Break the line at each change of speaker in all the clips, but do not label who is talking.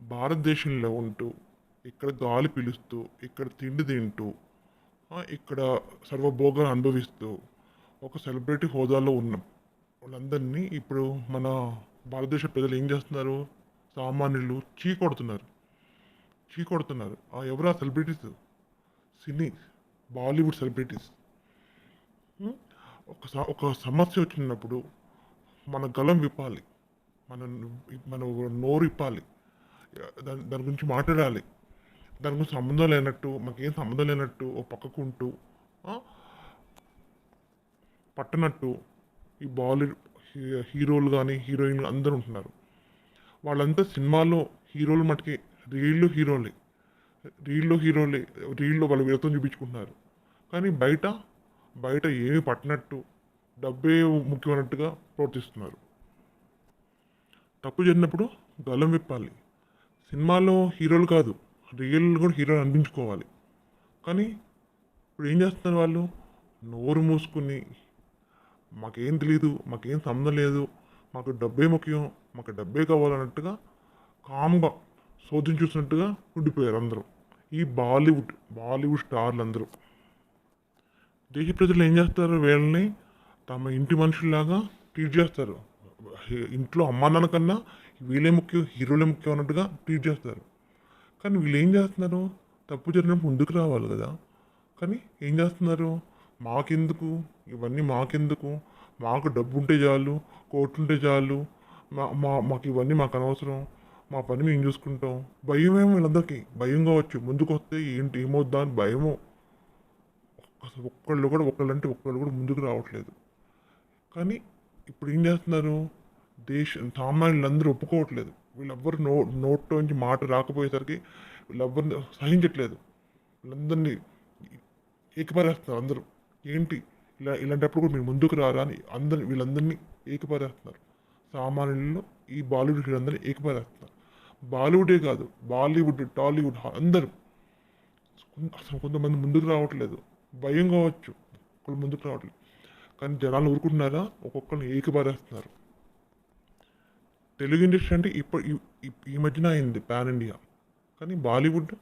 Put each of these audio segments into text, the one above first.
భారతదేశంలో ఉంటూ ఇక్కడ గాలి పీలుస్తూ ఇక్కడ తిండి తింటూ ఇక్కడ సర్వభోగాలు అనుభవిస్తూ ఒక సెలబ్రిటీ హోదాలో ఉన్నాం వాళ్ళందరినీ ఇప్పుడు మన భారతదేశ ప్రజలు ఏం చేస్తున్నారు? సామాన్యులు చీ కొడుతున్నారు. చీ కొడుతున్నారు. ఆ ఎవరు ఆ సెలబ్రిటీస్? సినీ బాలీవుడ్ సెలబ్రిటీస్. ఒక స- ఒక సమస్య వచ్చినప్పుడు మన గలం విప్పాలి. మన మన నోరు విప్పాలి. దాని దాని గురించి మాట్లాడాలి. దాని గురించి సంబంధం లేనట్టు మాకేం సంబంధం లేనట్టు ఓ పక్కకు ఉంటూ పట్టనట్టు ఈ బాలీవుడ్ హీరోలు కానీ హీరోయిన్లు అందరూ ఉంటున్నారు. వాళ్ళంతా సినిమాలో హీరోలు మటుకి రీళ్ళు హీరోలే. రీల్లో హీరోలే రీల్లో వాళ్ళు వీళ్ళతో చూపించుకుంటున్నారు. కానీ బయట బయట ఏమి పట్టినట్టు డబ్బే ముఖ్యమైనట్టుగా ప్రవర్తిస్తున్నారు. తప్పు జరిగినప్పుడు గలం విప్పాలి. సినిమాలో హీరోలు కాదు రియల్ కూడా హీరోలు అనిపించుకోవాలి. కానీ ఇప్పుడు ఏం చేస్తున్నారు వాళ్ళు? నోరు మూసుకుని మాకేం తెలియదు మాకేం సంబంధం లేదు మాకు డబ్బే ముఖ్యం మాకు డబ్బే కావాలన్నట్టుగా కామ్గా శోధం చూసినట్టుగా ఉండిపోయారు అందరూ. ఈ బాలీవుడ్ బాలీవుడ్ స్టార్లు అందరూ. దేశ ప్రజలు ఏం చేస్తారు? వీళ్ళని తమ ఇంటి మనుషుల్లాగా ట్రీట్ చేస్తారు. ఇంట్లో అమ్మానాన్న కన్నా వీళ్ళే ముఖ్యం హీరోలే ముఖ్యం అన్నట్టుగా ట్రీట్ చేస్తారు కానీ వీళ్ళు ఏం చేస్తున్నారు? తప్పు జరిగినప్పుడు ముందుకు రావాలి కదా. కానీ ఏం చేస్తున్నారు? మాకెందుకు? ఇవన్నీ మాకెందుకు? మాకు డబ్బు ఉంటే చాలు కోర్టు ఉంటే చాలు మా మా మాకు ఇవన్నీ మాకు అనవసరం మా పని మేము చూసుకుంటాం. భయమేమో వీళ్ళందరికీ. భయం కావచ్చు. ముందుకు వస్తే ఏంటి? ఏమవుద్దా అని భయమో. అసలు ఒక్కళ్ళు కూడా ఒక్కళ్ళంటే ఒక్కళ్ళు కూడా ముందుకు రావట్లేదు. కానీ ఇప్పుడు ఏం చేస్తున్నారు? దేశ సామాన్యులందరూ ఒప్పుకోవట్లేదు. వీళ్ళెవ్వరు నో నోట్లో నుంచి మాట రాకపోయేసరికి వీళ్ళెవ్వరిని సహించట్లేదు. వీళ్ళందరినీ ఏకపరేస్తున్నారు అందరూ. ఏంటి? ఇలా ఇలాంటప్పుడు కూడా మీరు ముందుకు రారా అని అందరిని వీళ్ళందరినీ ఏకపరేస్తున్నారు. సామాన్యుల్లో ఈ బాలీవుడ్ హీరోలందరినీ ఏకపరేస్తున్నారు. బాలీవుడే కాదు బాలీవుడ్ టాలీవుడ్ అందరూ. అసలు కొంతమంది ముందుకు రావట్లేదు. భయం కావచ్చు ఒకళ్ళు ముందుకు రావట్లేదు. కానీ జనాలు ఊరుకుంటున్నారా? ఒక్కొక్కరిని ఏకపారేస్తున్నారు. తెలుగు ఇండస్ట్రీ అంటే ఇప్పుడు ఈ- ఈ- మధ్యన అయింది పాన్ ఇండియా. కానీ బాలీవుడ్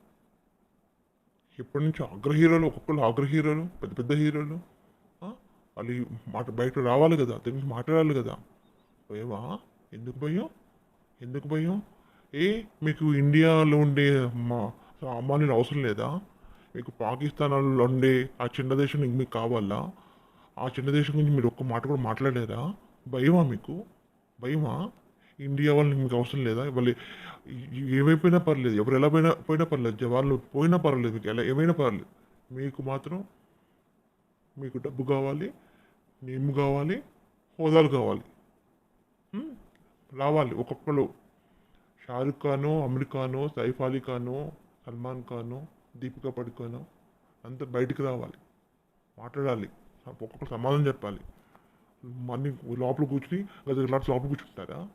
ఇప్పటి నుంచి అగ్ర హీరోలు ఒక్కొక్కరు అగ్ర హీరోలు పెద్ద పెద్ద హీరోలు వాళ్ళు మాట బయట రావాలి కదా దీని గురించి మాట్లాడాలి కదా. భయమా ఎందుకు భయం ఎందుకు భయం ఏ మీకు ఇండియాలో ఉండే మా సామాన్యులు అవసరం లేదా? మీకు పాకిస్తాన్లో ఉండే ఆ చిన్న దేశం మీకు కావాలా? ఆ చిన్న దేశం గురించి మీరు ఒక్క మాట కూడా మాట్లాడలేదా భయమా మీకు? భయమా? ఇండియా వాళ్ళని మీకు అవసరం లేదా? వాళ్ళు ఏమైపోయినా పర్లేదు. ఎవరు ఎలా పోయినా పోయినా పర్లేదు. జవాన్లు పోయినా పర్లేదు మీకు. ఎలా ఏమైనా పర్లేదు. మీకు మాత్రం మీకు డబ్బు కావాలి నేమ్ కావాలి హోదాలు కావాలి. రావాలి. ఒక్కొక్కరు షారుఖ్ ఖాను అమీర్ ఖాను సైఫ్ అలీ ఖాను సల్మాన్ ఖాను దీపికా పడుకోను అంతా బయటికి రావాలి. మాట్లాడాలి. ఒక్కొక్కరు సమాధానం చెప్పాలి. మళ్ళీ లోపల కూర్చుని గత లోపల కూర్చుంటారా?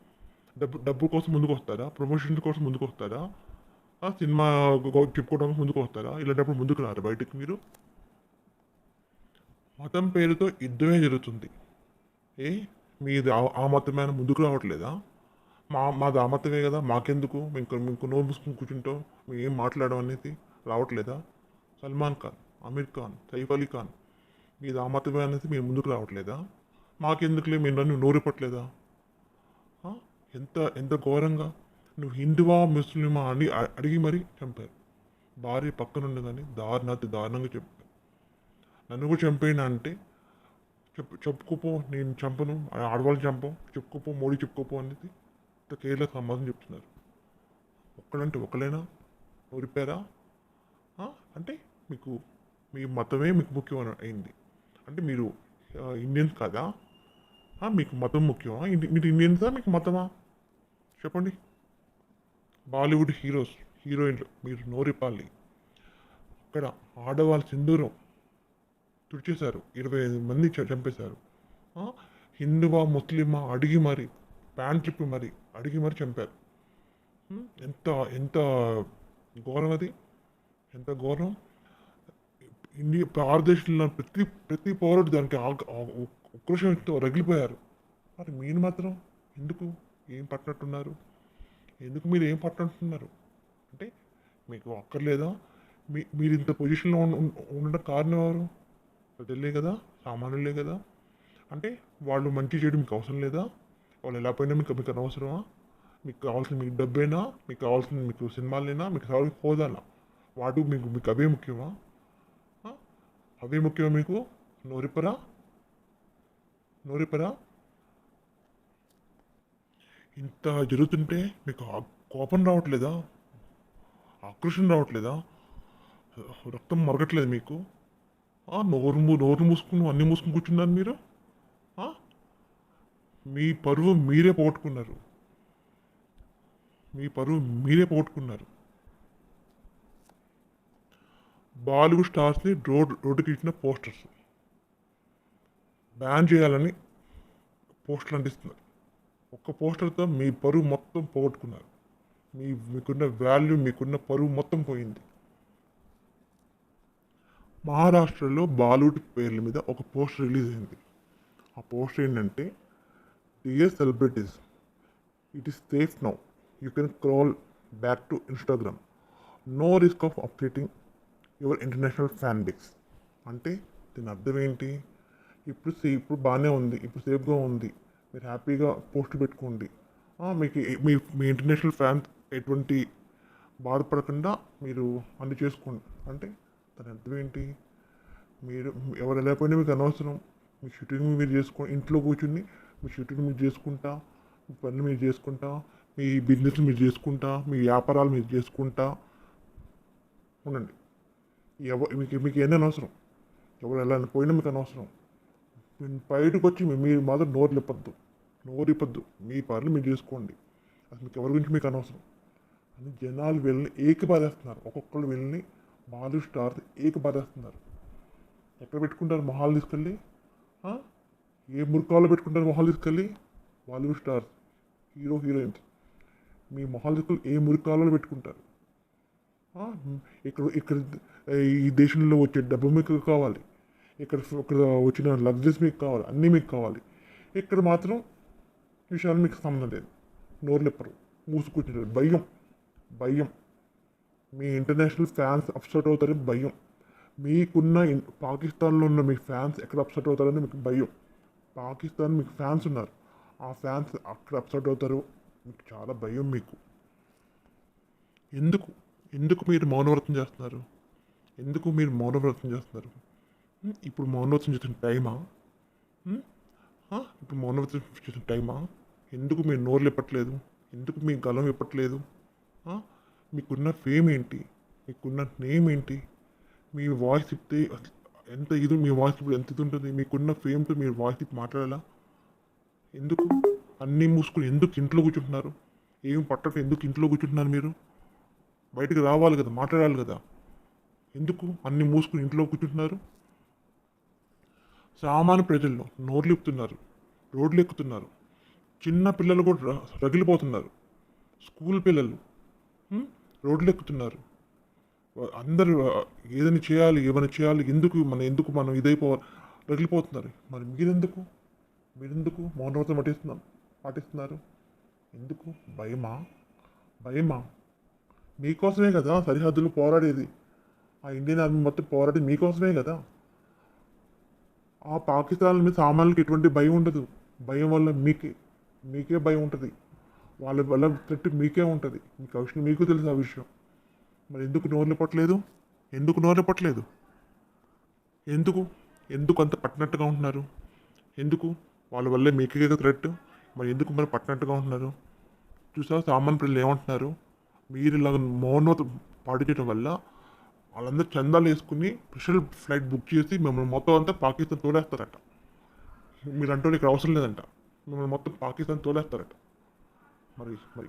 డబ్బు డబ్బు కోసం ముందుకు వస్తారా ప్రమోషన్ కోసం ముందుకు వస్తారా ఆ సినిమా చెప్పుకోవడానికి ముందుకు వస్తారా ఇలాంటప్పుడు ముందుకు రారు బయటకు మీరు? మతం పేరుతో యుద్ధమే జరుగుతుంది. ఏ? మీది ఆ- మతమైన ముందుకు రావట్లేదా? మా మాది ఆ మతమే కదా మాకెందుకు? మీకు మీకు నోరు మూసుకుని కూర్చుంటాం. మేము ఏం మాట్లాడడం అనేది రావట్లేదా? సల్మాన్ ఖాన్ అమీర్ ఖాన్ సైఫ్ అలీ ఖాన్ మీది ఆ మతమే అనేది మీరు ముందుకు రావట్లేదా? మాకెందుకులే మీరు నన్ను నోరిపట్లేదా పట్టలేదా? ఎంత ఎంత ఘోరంగా? నువ్వు హిందువా ముస్లిమా అని అడిగి మరీ చంపారు. భార్య పక్కనుండి కానీ దారుణాతి దారుణంగా చెప్పారు. నన్ను కూడా చంపేనా అంటే చెప్పు చెప్పుకోపో నేను చంపను ఆడవాళ్ళు చంపం చెప్పుకోపో మోడీ చెప్పుకోపో అనేది ఇంత కేరళ సమాధానం చెప్తున్నారు. ఒక్కడంటే ఒకలేనా ఊరిపారా అంటే మీకు మీ మతమే మీకు ముఖ్యం అయింది. అంటే మీరు ఇండియన్స్ కాదా? మీకు మతం ముఖ్యమా? ఇండి- మీరు ఇండియన్సా? మీకు మతమా? చెప్పండి. బాలీవుడ్ హీరోస్ హీరోయిన్లు మీరు నోరిపాలి అక్కడ ఆడవాళ్ళ సింధూరం తుడిచేశారు. ఇరవై ఐదు మంది చ- చంపేశారు. హిందువా ముస్లిమా అడిగి మరి ప్యాంట్ ట్రిప్పి మరి అడిగి మరి చంపారు. ఎంత ఎంత ఘోరం అది? ఎంత ఘోరం? ఇండియా భారతదేశంలో ప్రతి ప్రతి పౌరుడు దానికి ఆ- ఉక్రోషంతో రగిలిపోయారు. మరి మీరు మాత్రం ఎందుకు? ఏం పట్టినట్టున్నారు? ఎందుకు మీరు ఏం పట్టినట్టున్నారు? అంటే మీకు అక్కర్లేదా? మీ మీరు ఇంత పొజిషన్లో ఉండడం కారణం ఎవరు? ప్రజలే కదా సామాన్యులే కదా. అంటే వాళ్ళు మంచి చేయడం మీకు అవసరం లేదా? వాళ్ళు ఎలా పోయినా మీకు మీకు అనవసరమా? మీకు కావాల్సిన మీకు డబ్బేనా? మీకు కావాల్సిన మీకు సినిమాలేనా? మీకు కావాల్సిన హోదానా? వాటి మీకు మీకు అవే ముఖ్యమా? అవే ముఖ్యమా మీకు? నోరిపరా నోరిపరా ఇంత జరుగుతుంటే మీకు కోపం రావట్లేదా? ఆక్రోషం రావట్లేదా? రక్తం మరగట్లేదు మీకు? నోరు నోరు మూసుకుని అన్నీ మూసుకుని కూర్చున్నారు మీరు? మీ పరువు మీరే పోగొట్టుకున్నారు. మీ పరువు మీరే పోగొట్టుకున్నారు. బాలీవుడ్ స్టార్స్ని రోడ్ రోడ్డుకి ఇచ్చిన పోస్టర్స్. బ్యాన్ చేయాలని పోస్టర్లు అంటిస్తున్నారు. ఒక్క పోస్టర్తో మీ పరువు మొత్తం పోగొట్టుకున్నారు. మీ మీకున్న వాల్యూ మీకున్న పరువు మొత్తం పోయింది. మహారాష్ట్రలో బాలీవుడ్ పేర్ల మీద ఒక పోస్టర్ రిలీజ్ అయింది. ఆ పోస్టర్ ఏంటంటే dear celebrities it is safe now. You can crawl back to Instagram. No risk of updating your international fan base. అంటే దీని అర్థం ఏంటి? ఇప్పుడు సే ఇప్పుడు బాగానే ఉంది ఇప్పుడు సేఫ్గా ఉంది. మీరు హ్యాపీగా పోస్ట్ పెట్టుకోండి. మీకు మీ మీ ఇంటర్నేషనల్ ఫ్యాన్స్ ఎటువంటి బాధపడకుండా మీరు అన్ని చేసుకోండి. అంటే దాని అర్థం ఏంటి? మీరు ఎవరు వెళ్ళకపోయినా మీకు అనవసరం. మీ షూటింగ్ మీరు చేసుకో ఇంట్లో కూర్చుని మీ షూటింగ్ మీరు చేసుకుంటా మీ పనులు మీరు చేసుకుంటా మీ బిజినెస్ మీరు చేసుకుంటా మీ వ్యాపారాలు మీరు చేసుకుంటా ఉండండి. ఎవ మీకు మీకు ఏదైనా అనవసరం. ఎవరు ఎలా పోయినా మీకు అనవసరం. నేను బయటకు వచ్చి మీ- మీరు మాత్రం నోరు లేపద్దు. నోరు ఇప్పద్దు. మీ పనులు మీరు చేసుకోండి. అసలు మీకు ఎవరి గురించి మీకు అనవసరం? అని జనాలు వెళ్ళి ఏకబారేస్తున్నారు. ఒక్కొక్కరు వెళ్ళి బాలు స్టార్ ఏకబారేస్తున్నారు. ఎక్కడ పెట్టుకుంటారు మొహాలు తీసుకెళ్ళి? ఏ మురికాల్లో పెట్టుకుంటారు మొహాలు తీసుకెళ్ళి? Bollywood stars. Hero heroines. మీ మొహాలు తీసుకెళ్ళి ఏ మురికాలలో పెట్టుకుంటారు? ఇక్కడ ఇక్కడ ఈ దేశంలో వచ్చే డబ్బు మీకు కావాలి. ఇక్కడ ఇక్కడ వచ్చిన లగ్జరీస్ మీకు కావాలి అన్నీ మీకు కావాలి. ఇక్కడ మాత్రం విషయాలు మీకు సంబంధం లేదు. నోరు లేపరు మూసుకూర్చుంటారు భయం భయం. మీ ఇంటర్నేషనల్ ఫ్యాన్స్ అప్సెట్ అవుతారని భయం. మీకున్న పాకిస్తాన్లో ఉన్న మీ ఫ్యాన్స్ ఎక్కడ అప్సెట్ అవుతారని మీకు భయం. పాకిస్తాన్ మీకు ఫ్యాన్స్ ఉన్నారు. ఆ ఫ్యాన్స్ అక్కడ అప్సెట్ అవుతారు. మీకు చాలా భయం మీకు. ఎందుకు? ఎందుకు మీరు మౌనవ్రతం చేస్తున్నారు? ఎందుకు మీరు మౌనవ్రతం చేస్తున్నారు? ఇప్పుడు మౌనవ్రతం చేసిన టైమా ఇప్పుడు మౌనవ్రతం చేసిన టైమా ఎందుకు మీరు నోరు ఇప్పట్లేదు ఎందుకు మీ గలం ఇప్పట్లేదు మీకున్న ఫేమ్ ఏంటి? మీకున్న నేమ్ ఏంటి? మీ వాయిస్ ఇప్పితే ఎంత ఇది మీ వాయిస్ ఇప్పుడు ఎంత ఇది ఉంటుంది? మీకున్న ఫేమ్తో మీరు వాయిస్ ఇప్పి మాట్లాడాలా? ఎందుకు? అన్నీ మూసుకుని ఎందుకు ఇంట్లో కూర్చుంటున్నారు? ఏం పట్టడం ఎందుకు ఇంట్లో కూర్చుంటున్నారు మీరు? బయటకు రావాలి కదా మాట్లాడాలి కదా. ఎందుకు? అన్ని మూసుకుని ఇంట్లో కూర్చుంటున్నారు? సామాన్య ప్రజల్లో నోర్లు ఇప్పుతున్నారు రోడ్లు ఎక్కుతున్నారు చిన్న పిల్లలు కూడా ర- రగిలిపోతున్నారు. స్కూల్ పిల్లలు రోడ్లు ఎక్కుతున్నారు అందరు అందరూ ఏదైనా చేయాలి ఏమైనా చేయాలి ఎందుకు మన ఎందుకు మనం ఇదైపోవాలి రగిలిపోతున్నారు. మరి మీరెందుకు? మీరెందుకు మౌనవ్రతం పాటిస్తున్నాం పాటిస్తున్నారు? ఎందుకు? భయమా? భయమా? మీకోసమే కదా సరిహద్దులు పోరాడేది? ఆ ఇండియన్ ఆర్మీ మొత్తం పోరాడేది మీకోసమే కదా? ఆ పాకిస్తాన్ మీద సామాన్లకి ఎటువంటి భయం ఉండదు. భయం వల్ల మీకే మీకే భయం ఉంటుంది. వాళ్ళ వల్ల థ్రెట్ మీకే ఉంటుంది. మీకు అవసరం మీకు తెలుసు ఆ విషయం. మరి ఎందుకు నోరు పట్టలేదు? ఎందుకు నోరు పట్టలేదు? ఎందుకు? ఎందుకు అంత పట్టినట్టుగా ఉంటున్నారు? ఎందుకు? వాళ్ళ వల్లే మీకే థ్రెట్? మరి ఎందుకు మరి పట్టినట్టుగా ఉంటున్నారు? చూసా సామాన్య ప్రజలు ఏమంటున్నారు? మీరు ఇలా మౌనత చేయడం వల్ల వాళ్ళందరూ చందాలు వేసుకుని స్పెషల్ ఫ్లైట్ బుక్ చేసి మిమ్మల్ని మొత్తం అంతా పాకిస్తాన్ తోలేస్తారట. మీరు అంటే ఇక్కడ అవసరం లేదంట. మిమ్మల్ని మొత్తం పాకిస్తాన్ తోలేస్తారట. మరి మరి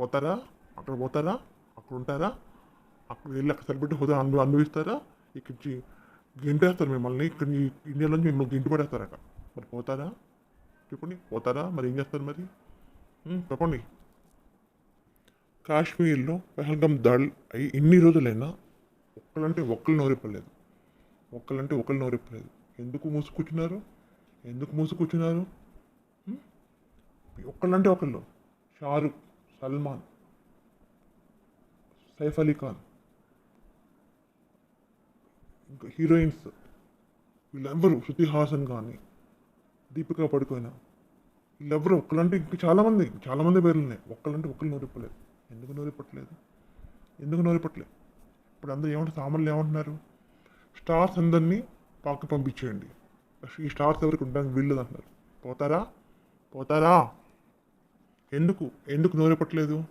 పోతారా? అక్కడ పోతారా? అక్కడ ఉంటారా? అక్కడ వెళ్ళి అక్కడ సెలబ్రిటీ హోదా అను అనుభవిస్తారా? ఇక్కడ నుంచి గింటేస్తారు మిమ్మల్ని. ఇక్కడ ఇండియాలో నుంచి మిమ్మల్ని గింటి పడేస్తారట మరి పోతారా? చెప్పండి. పోతారా? మరి ఏం చేస్తారు మరి? చెప్పండి. కాశ్మీర్లో పహల్గం దాడి అయ్యి ఎన్ని రోజులైనా ఒక్కళ్ళంటే ఒక్కళ్ళు నోరిప్పలేదు. ఒక్కళ్ళంటే ఒకళ్ళు నోరిప్పలేదు. ఎందుకు మూసుకూర్చున్నారు ఎందుకు మూసుకూర్చున్నారు ఒక్కళ్ళంటే ఒకళ్ళు షారుఖ్ సల్మాన్ సైఫ్ అలీ ఖాన్. ఇంకా హీరోయిన్స్ వీళ్ళెవ్వరు? శృతి హాసన్ కానీ దీపికా పడుకోయిన. వీళ్ళెవ్వరు? ఒక్కళ్ళంటే ఇంకా చాలామంది చాలామంది పేర్లు ఉన్నాయి. ఒక్కళ్ళంటే ఒకళ్ళు నోరిప్పలేదు. ఎందుకు నోరిప్పట్లేదు? ఎందుకు నోరిప్పట్లేదు? ఇప్పుడు అందరూ ఏమంటారు సామాన్లు ఏమంటున్నారు? స్టార్స్ అందరినీ పాకి పంపించేయండి. ఈ స్టార్స్ ఎవరికి ఉండడానికి వీళ్ళు అంటున్నారు. పోతారా? పోతారా? ఎందుకు? ఎందుకు నోరిప్పట్లేదు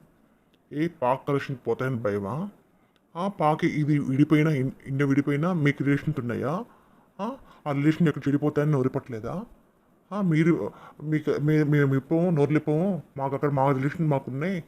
ఏ పాక్ కలెక్షన్ పోతాయని భయమా? ఆ పాకి ఇది విడిపోయినా ఇండియా విడిపోయినా మీకు రిలేషన్స్ ఉన్నాయా? ఆ? రిలేషన్ ఎక్కడ చెడిపోతాయని నోరిపట్లేదా మీరు మీకు మీ- మేము ఇప్పము నోర్లిపోము మాకు అక్కడ మా రిలేషన్ మాకున్నాయి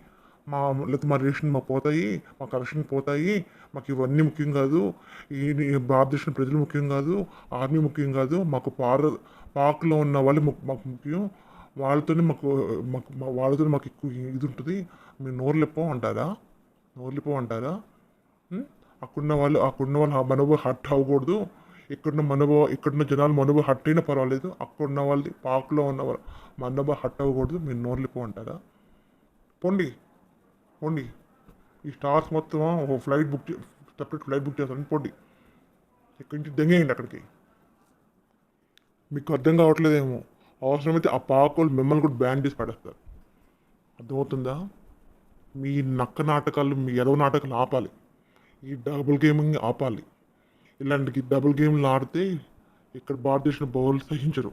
మా లేకపోతే మా రిలేషన్ మాకు పోతాయి మా కలెక్షన్ పోతాయి మాకు ఇవన్నీ ముఖ్యం కాదు. ఈ భారతదేశం ప్రజలు ముఖ్యం కాదు ఆర్మీ ముఖ్యం కాదు మాకు పార పాక్లో ఉన్న వాళ్ళు మాకు ముఖ్యం. వాళ్ళతోనే మాకు మాకు మా- వాళ్ళతోనే మాకు ఎక్కువ ఇది ఉంటుంది. మీరు నోర్లిపో అంటారా? నోర్లిపో అంటారా? అక్కడున్న వాళ్ళు అక్కడున్న వాళ్ళు ఆ మనోభావం హట్ అవ్వకూడదు. ఇక్కడున్న మనోభావ ఇక్కడున్న జనాలు మనోభావ హట్ అయినా పర్వాలేదు. అక్కడున్న వాళ్ళది పాకులో ఉన్న వాళ్ళ మనోభావం హట్ అవ్వకూడదు. మీరు నోర్లిపో అంటారా? పోండి. పోండి. ఈ స్టార్స్ మొత్తం ఓ flight book separate flight book చేస్తాను పోండి. ఇక్కడి నుంచి దెంగేయండి అక్కడికి? మీకు అర్థం కావట్లేదేమో. అవసరమైతే ఆ పాకోలు మిమ్మల్ని కూడా బ్యాన్ చేసి పడేస్తారు. అర్థమవుతుందా? మీ నక్క నాటకాలు మీ ఎదవ నాటకాలు ఆపాలి. ఈ డబుల్ గేమింగ్ ఆపాలి. ఇలాంటి డబుల్ గేమ్లు ఆడితే ఇక్కడ భారతదేశం బౌలు సహించరు.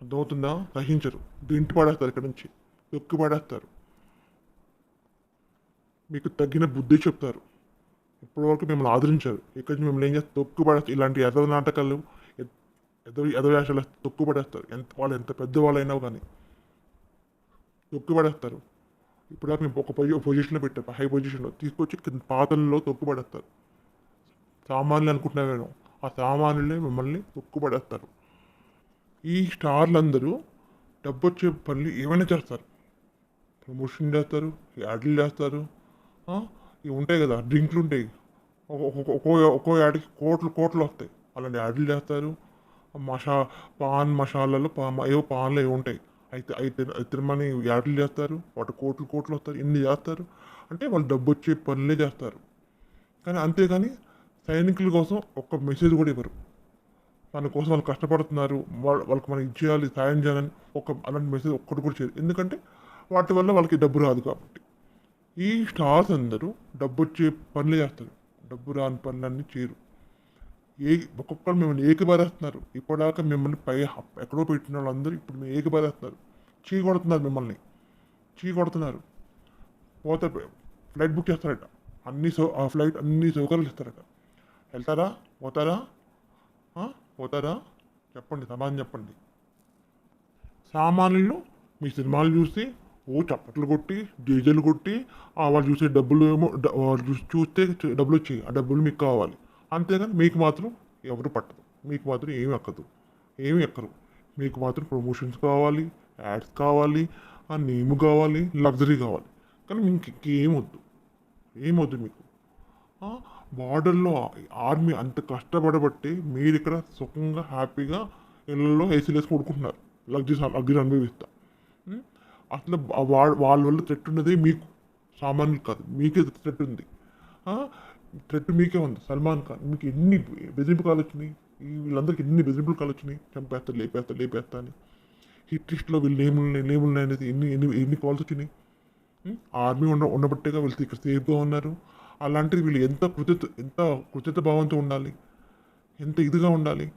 అర్థమవుతుందా? సహించరు. దింటి పడేస్తారు ఇక్కడ నుంచి. తొక్కి పడేస్తారు. మీకు తగిన బుద్ధి చెప్తారు. ఇప్పటివరకు మిమ్మల్ని ఆదరించారు. ఇక్కడ నుంచి మిమ్మల్ని ఏం చేస్తారు? తొక్కు పడేస్తారు ఇలాంటి ఎదవ నాటకాలు ఎ- ఎదవ ఎదవ తొక్కు పడేస్తారు ఎంత వాళ్ళు ఎంత పెద్దవాళ్ళైనా కానీ తొక్కుపడేస్తారు ఇప్పుడు మేము ఒక పొజి పొజిషన్లో పెట్టారు హై పొజిషన్లో తీసుకొచ్చి కింద పాతల్లో తొక్కుపడేస్తారు సామాన్యులు అనుకుంటున్నావేమో ఆ సామాన్యులే మిమ్మల్ని తొక్కుపడేస్తారు ఈ స్టార్లు అందరూ డబ్బు వచ్చే పనులు ఏమైనా చేస్తారు. ప్రమోషన్ చేస్తారు. యాడ్లు చేస్తారు. ఇవి ఉంటాయి కదా డ్రింక్లు ఉంటాయి. ఒక్కో ఒక్కో యాడ్కి కోట్లు కోట్లు వస్తాయి. అలాంటి యాడ్లు చేస్తారు. మషా పాన్ మషాలలో పా ఏవో పాన్లు ఏవో ఉంటాయి. అయితే అయితే తిరుమని యాడ్లు చేస్తారు. వాటి కోట్లు కోట్లు వస్తారు. ఇన్ని చేస్తారు. అంటే వాళ్ళు డబ్బు వచ్చే పనులే చేస్తారు. కానీ అంతేగాని సైనికుల కోసం ఒక్క మెసేజ్ కూడా ఇవ్వరు. మన కోసం వాళ్ళు కష్టపడుతున్నారు. వాళ్ళు వాళ్ళకి మనం ఇచ్చేయాలి సాయం చేయాలని ఒక అలాంటి మెసేజ్ ఒక్కటి కూడా చేయరు. ఎందుకంటే వాటి వల్ల వాళ్ళకి డబ్బు రాదు కాబట్టి. ఈ స్టార్స్ అందరూ డబ్బు వచ్చే పనులు చేస్తారు. డబ్బు రాని పనులన్నీ చేయరు. ఏ ఒక్కొక్కరు మిమ్మల్ని ఏకబారేస్తున్నారు. ఇప్పటిదాకా మిమ్మల్ని పై ఎక్కడో పెట్టిన వాళ్ళందరూ ఇప్పుడు మేము ఏకబారేస్తున్నారు. చీకొడుతున్నారు మిమ్మల్ని. చీ కొడుతున్నారు పోతే ఫ్లైట్ బుక్ చేస్తారట. అన్ని సౌ ఆ ఫ్లైట్ అన్ని సౌకర్యాలు ఇస్తారట. వెళ్తారా? పోతారా? పోతారా? చెప్పండి. సమాధానం చెప్పండి. సామాన్యులు మీ సినిమాలు చూసి ఓ చప్పట్లు కొట్టి డీజేలు కొట్టి వాళ్ళు చూసే డబ్బులు ఏమో వాళ్ళు చూసి చూస్తే డబ్బులు వచ్చాయి. ఆ డబ్బులు మీకు కావాలి. అంతేగాని మీకు మాత్రం ఎవరు పట్టదు. మీకు మాత్రం ఏమి ఎక్కదు ఏమి ఎక్కరు. మీకు మాత్రం ప్రమోషన్స్ కావాలి యాడ్స్ కావాలి ఆ నేమ్ కావాలి లగ్జరీ కావాలి. కానీ మీకు ఇంకేం వద్దు. ఏమొద్దు మీకు. బార్డర్లో ఆర్మీ అంత కష్టపడబట్టి మీరు ఇక్కడ సుఖంగా హ్యాపీగా ఇళ్ళల్లో ఏసీలు వేసి కొడుకుంటున్నారు లగ్జరీ లగ్జరీ అనుభవిస్తా. అట్లా వా- వాళ్ళ వల్ల థ్రెట్ ఉన్నది మీకు. సామాన్యులు కాదు. మీకే థ్రెట్ ఉంది. థ్రెట్ మీకే ఉంది. సల్మాన్ ఖాన్. మీకు ఎన్ని బెదిరింపు కాలు వచ్చినాయి వీళ్ళందరికీ ఎన్ని బెదిరింపులు కాలు వచ్చినాయి చంపేస్తా లేపేస్తా లేపేస్తా అని. హిట్ లిస్ట్లో వీళ్ళు నేములు ఉన్నాయి అనేది ఎన్ని ఎన్ని ఎన్ని కాల్స్ వచ్చినాయి? ఆర్మీ ఉన్న ఉండబట్టేగా వీళ్ళు ఇక్కడ సేఫ్గా ఉన్నారు. అలాంటిది వీళ్ళు ఎంత కృతజ్ఞత ఎంత కృతజ్ఞత భావంతో ఉండాలి? ఎంత ఇదిగా ఉండాలి?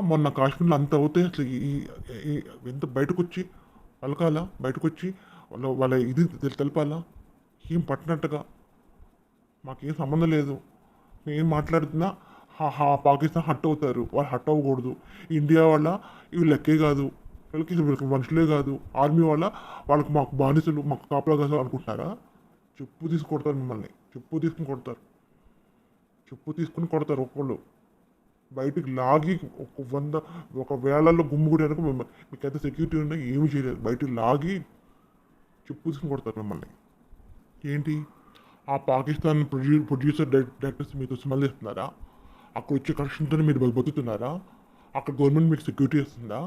మొన్న కాశ్మీర్లో అంత అవుతాయి అసలు ఈ ఈ- ఎంత బయటకు వచ్చి పలకాలా బయటకు వచ్చి వాళ్ళ వాళ్ళ ఇది తెలపాలా? ఏం పట్టినట్టుగా? మాకేం సంబంధం లేదు. మేము మాట్లాడుతున్నా హా హా పాకిస్తాన్ హట్ అవుతారు. వాళ్ళు హట్ అవ్వకూడదు. ఇండియా వల్ల ఇవి లెక్కే కాదు. వీళ్ళకి వీళ్ళకి మనుషులే కాదు. ఆర్మీ వల్ల వాళ్ళకి మాకు బానిసలు మాకు కాపలా కాదు అనుకుంటున్నారా? చెప్పు తీసుకొడతారు మిమ్మల్ని. చెప్పు తీసుకుని కొడతారు. చెప్పు తీసుకుని కొడతారు ఒక్కళ్ళు. బయటికి లాగి ఒక వంద ఒక వేళల్లో గుమ్ము కూడా మిమ్మల్ని మీకు ఎంత సెక్యూరిటీ ఉన్నా ఏమీ చేయలేదు. బయటికి లాగి చెప్పు తీసుకుని కొడతారు మిమ్మల్ని. ఏంటి? ఆ పాకిస్తాన్ ప్రొడ్యూ ప్రొడ్యూసర్ డైరెక్టర్స్ మీతో స్మెల్ చేస్తున్నారా? అక్కడ వచ్చే కరెక్షన్తో మీరు బతుకుతున్నారా? అక్కడ గవర్నమెంట్ మీకు సెక్యూరిటీ ఇస్తుందా?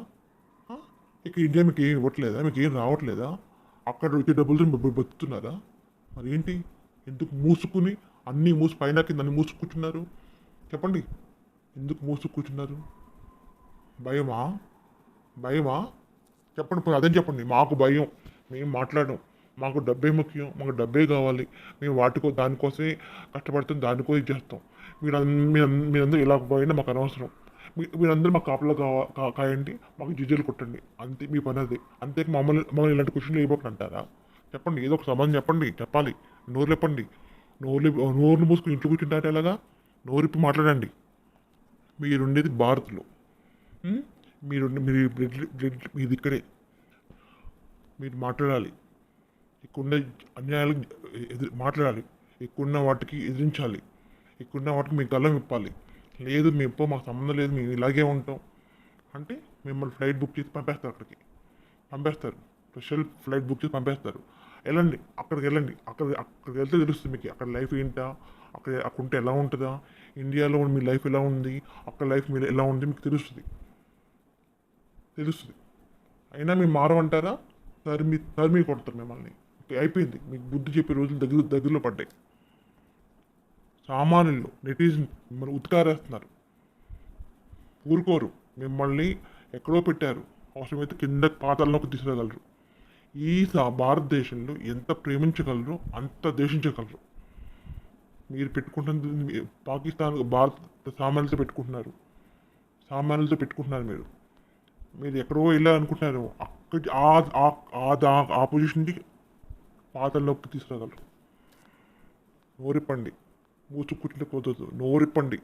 ఇక్కడ ఇండియా మీకు ఏం ఇవ్వట్లేదా? మీకు ఏం రావట్లేదా? అక్కడ వచ్చే డబ్బులతో బతుకుతున్నారా? మరి ఏంటి ఎందుకు మూసుకుని అన్నీ మూసి పైన కింద అన్ని మూసుకుంటున్నారు కూర్చున్నారు? చెప్పండి. ఎందుకు మూసు కూర్చున్నారు? భయమా? భయమా? చెప్పండి పోయి అదేం చెప్పండి? మాకు భయం. మేము మాట్లాడడం. మాకు డబ్బే ముఖ్యం. మాకు డబ్బే కావాలి. మేము వాటికో దానికోసమే కష్టపడుతాం. దానికోసం చేస్తాం. మీరు మీరందరూ ఇలా పోయినా మాకు అనవసరం. మీరందరూ మాకు కాపలా కావా కాయండి. మాకు జిజులు కొట్టండి. అంతే మీ పని అది. అంతే మమ్మల్ని మమ్మల్ని ఇలాంటి క్వశ్చన్లు ఇవ్వకండి అంటారా చెప్పండి ఏదో ఒక సంబంధం చెప్పండి చెప్పాలి. నోరు లేపండి. నోరు నోరు మూసుకుని ఇంట్లో కూర్చుంటారు ఎలాగా? నోరిప్పి మాట్లాడండి. మీరుండేది భారత్లో? మీరు మీరు బ్లడ్ బ్లడ్ మీది ఇక్కడే. మీరు మాట్లాడాలి. ఇక్కడున్న అన్యాయాలకు ఎదురు మాట్లాడాలి. ఇక్కడున్న వాటికి ఎదిరించాలి. ఇక్కడున్న వాటికి మీ గల్లం ఇప్పాలి లేదు మేము పో మాకు సంబంధం లేదు మేము ఇలాగే ఉంటాం. అంటే మిమ్మల్ని ఫ్లైట్ బుక్ చేసి పంపేస్తారు అక్కడికి. పంపేస్తారు. స్పెషల్ ఫ్లైట్ బుక్ చేసి పంపేస్తారు. వెళ్ళండి. అక్కడికి వెళ్ళండి. అక్కడ అక్కడికి వెళ్తే తెలుస్తుంది మీకు. అక్కడ లైఫ్ ఏంటా? అక్కడ అక్కడ ఉంటే ఎలా ఉంటుందా? ఇండియాలో మీ లైఫ్ ఎలా ఉంది? అక్కడ లైఫ్ మీరు ఎలా ఉంది? మీకు తెలుస్తుంది. తెలుస్తుంది. అయినా మీరు మారమంటారా? తరిమి తరిమి కొడతారు మిమ్మల్ని. ఓకే, అయిపోయింది. మీకు బుద్ధి చెప్పే రోజులు దగ్గర దగ్గరలో పడ్డాయి. సామాన్యులు నెటిజన్ మిమ్మల్ని ఉత్కారేస్తున్నారు. ఊరుకోరు. మిమ్మల్ని ఎక్కడో పెట్టారు. అవసరమైతే కింద పాతాల్లోకి తీసుకురాగలరు. ఈ భారతదేశంలో ఎంత ప్రేమించగలరో అంత దేశించగలరు మీరు పెట్టుకుంటుంది పాకిస్తాన్ భారత్ సామాన్యులతో పెట్టుకుంటున్నారు. సామాన్యులతో పెట్టుకుంటున్నారు మీరు. మీరు ఎక్కడో వెళ్ళాలనుకుంటున్నారు అక్కడి ఆ ఆ- ఆ పొజిషన్కి పాతల్లోకి తీసుకురాగలరు. నోరిప్పండి. మూసు కూర్చుంటే కుదరదు నోరిప్పండి.